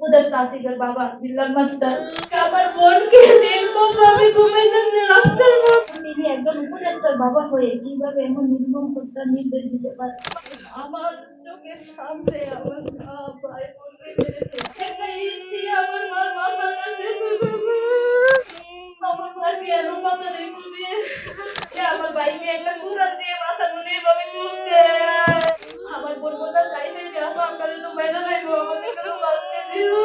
উপদেষ্টা আসিফের বাবা, বিল্লাল মাস্টার আমার বোনকে নির্মম ভাবে ঘুমাইতেছে রাস্তার মধ্যে তিনি একজন উপদেষ্টার বাবা হয়ে কীভাবে এমন নির্মম হত্যার নির্দেশ দিতে পারে আমার চোখের সামনে আমার ভাই, বোনকে মেরেছে একটা ইট দিয়ে আমার মার মাথাটা শেষ হয়ে যাবে আমার মাকে এমন মাথা নেই ঘুমিয়ে যে আমার ভাইকে একটা কুড়াল দিয়ে মাথা নুনে এভাবে ঘুরতে আমার বোন কোথা চাইছে যে আমার আপনারে তো বাইরে লাগবো আমাদের কেন বাঁচতে দিও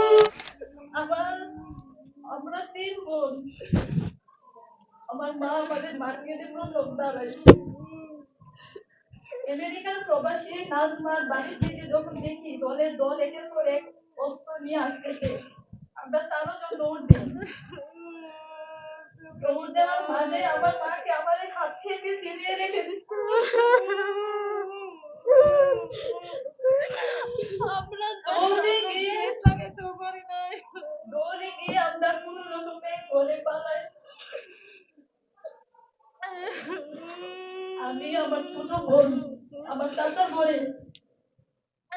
আমার আমরা তিন বোন আমার মা আমাদের মার্কেটে প্রথম দাঁড়াইছে আমেরিকার প্রবাসী নাজমার বাড়ির থেকে যখন দেখি দলের দল একের পর এক অস্ত্র নিয়ে আসতেছে, আমরা চারজন দৌড় দিই। দৌড় দেওয়ার মাঝে আমার মাকে আমার হাত থেকে ছিনিয়ে রেখে দিচ্ছে আমরা দৌড়ে গিয়ে দৌড়ে গিয়ে আমরা কোনো রকমে ঘরে পালাই আমি আমার ছোট বোন আমার চাচার ঘরে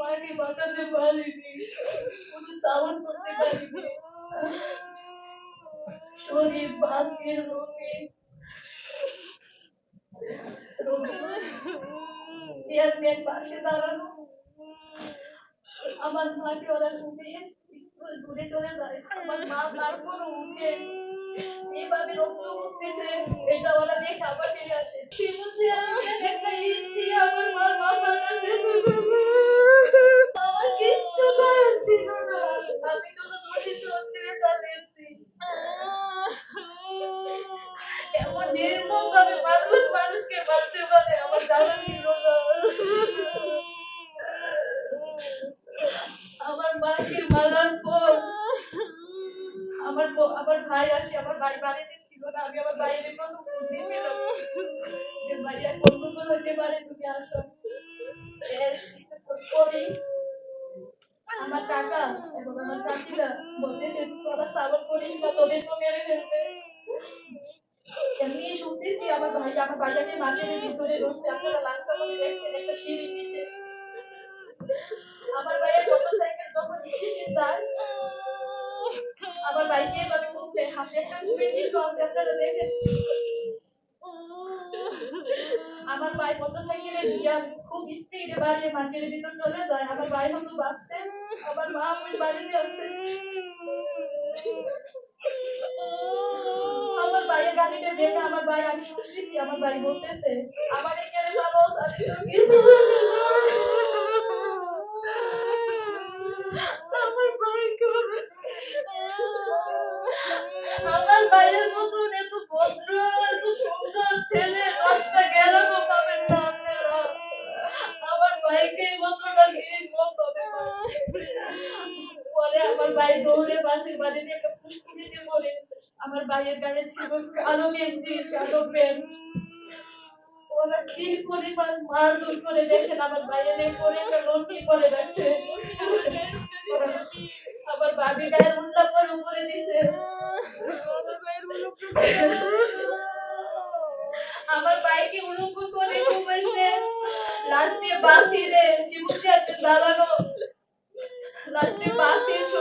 মাকে বাঁচাতে পারিনি। কোনো সাউন্ড করতে পারিনি। শরীর বাসির রোগী। চেয়ারম্যান পাশে দাঁড়ানো। আমার মাকে ওরা ঘুমিয়ে দূরে চলে যায়। আমার মা তারপরও উঠে। এইভাবে রক্ত উঠতেছে এটা ওরা দেখে আবার ফিরে আসে। শিবু চেয়ারম্যান একটা ইট দিয়ে আমার মার মাথাটা শেষ হয়ে যাবে আমার কিচ্ছু করার ছিল না আমি শুধু দুটি চোখ দিয়ে তা দেখছি এমন নির্মম ভাবে মানুষ মানুষকে মারতে পারে আমার জানা ছিল না আমার মাকে মারার পর আমার ভাই আসে, আমার ভাই বাড়িতে ছিল না, আমি আমার ভাইয়ের প্রথম বুদ্ধি পেলাম যে ভাই আর গন্ডগোল হইতে পারে, তুমি আসো। এর আমার কাকা এবং আমার চাচিরা বলতেছে তোরা সাবন করিস না, তোদের তো মেরে ফেলবে এমনি শুনতেছি আমার ভাই আমার ভাইয়াকে মার্কেটের ভিতরে বসে আপনারা লাস্ট আমাকে আমার ভাই মোটরসাইকেলে খুব স্পিডে মার্কেটের ভিতর চলে যায়। আমার ভাই হয়তো বাঁচছে, আমার মা ওই বাড়িতে আছে। আমার ভাইয়ের গাড়িতে বেঁধে আমার ভাই আমি শুনতেছি, আমার ভাই বলতেছে, আমার এখানে ভালো আমি তো কিছু আমার ভাইকে আমার ভাইয়ের মতন এত ভদ্র এত সুন্দর ছেলে দশটা গ্রামও পাবেন না আপনারা আমার ভাইকে মতটা নির্মম ভাবে মারছে। পরে আমার ভাই দৌড়ে পাশের বাড়িতে একটা পুষ্কুনিতে পড়ে আমার ভাইয়ের গায়ে ছিল কালো গেঞ্জি কালো প্যান্ট ওরা কি পরিমাণ মারধর করে দেখেন, আমার ভাইয়ের এই লঙ্কি পরে রাখছে আমার ভাবি গায়ের উপরে দিছে। আমার উলঙ্গ করে ঘুমাইছে লাস্টে বাসিরে শিবুচাতে দাঁড়ানো লাস্টে বাসির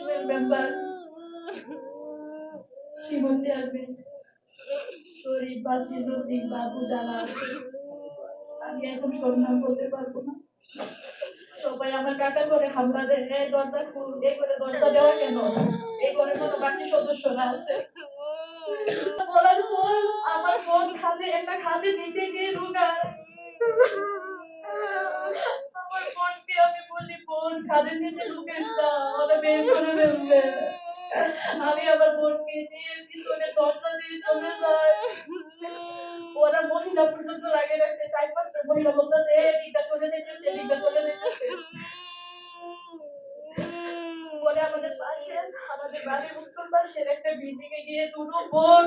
জুয়েল মেম্বার শিবতে আসবে। শরীফ বাসির রফিক বাবু যারা আছে। আমি এখন সন্ধান করতে পারব না। সবাই আমার কাকার করে হামলা দেয়। এই দরজা খুল। এই করে দরজা দেওয়া কেন? এই ঘরে কোনো বাকি সদস্যরা আছে। বলার পর আমার বোন খাতে একটা খাতে নিচে গিয়ে ঢুকায়। খাদের নিচে ঢুকে ওরা বের করে ফেলবে। আমি আমার বোনকে নিয়ে পিছনে দরজা দিয়ে চলে যাই। ওরা মহিলা পর্যন্ত লাগে রাখছে চার পাঁচটা মহিলা বলতেছে এদিকটা চলে যেতেছে এদিকটা চলে যেতেছে। আমাদের পাশে, আমাদের বাড়ির উত্তর পাশের একটা বিল্ডিং এ গিয়ে দুটো বোন।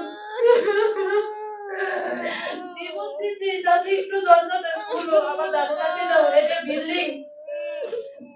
জীবন দিয়েছে, যাতে একটু দরজাটা খুলো আমার ধারণা ছিল, এটা বিল্ডিং।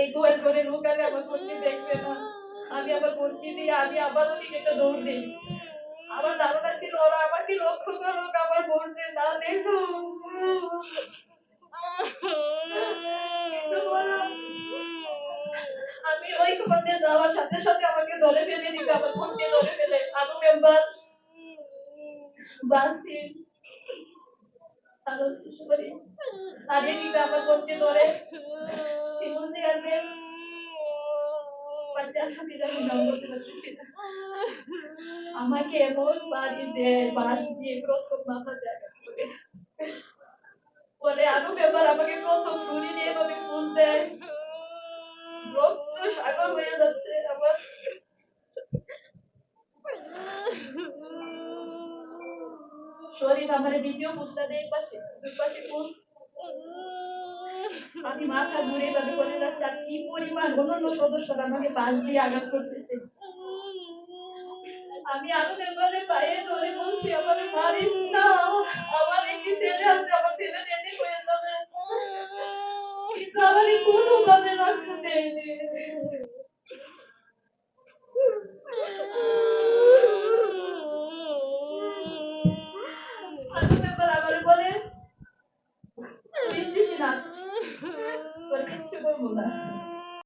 এই গোয়াল করে ঢুকালে আমার বোনকে দেখবে না। আমি আমার বোনকে দিয়ে, আমি আবার ওদিকে একটা দৌড়। আমার ধারণা ছিল, ওরা আমাকে লক্ষ্য করুক আমার বোনকে না দেখুক আমি ওই খবরে যাওয়ার সাথে সাথে আমাকে দলে ফেলে দিবে, আমার বোনকে দলে ফেলে। আরও মেম্বার বাসি। আমাকে এমন বাড়ি দেয়, বাঁশ দিয়ে প্রথম মাথা জায়গা পরে আরও ব্যাপার, আমাকে প্রথম ছুরি দিয়ে এভাবে ফুল দেয়। রক্ত সাগর হয়ে যাচ্ছে। কাভারে দ্বিতীয় পোস্টটা দেয় পাশে দুই পাশে পুষ আমি মাথা ঘুরে এভাবে বলে যাচ্ছে, আর কি পরিমাণ অন্যান্য সদস্যরা আমাকে পাশ দিয়ে আঘাত করতেছে? আমি আরও ব্যাপারে পায়ে ধরে বলছি, আমার পারিস না আমার একটি ছেলে আছে, আমার ছেলে রেডি হয়ে যাবে। কিন্তু আমার কোনো কাজে রাখতে দেয়নি।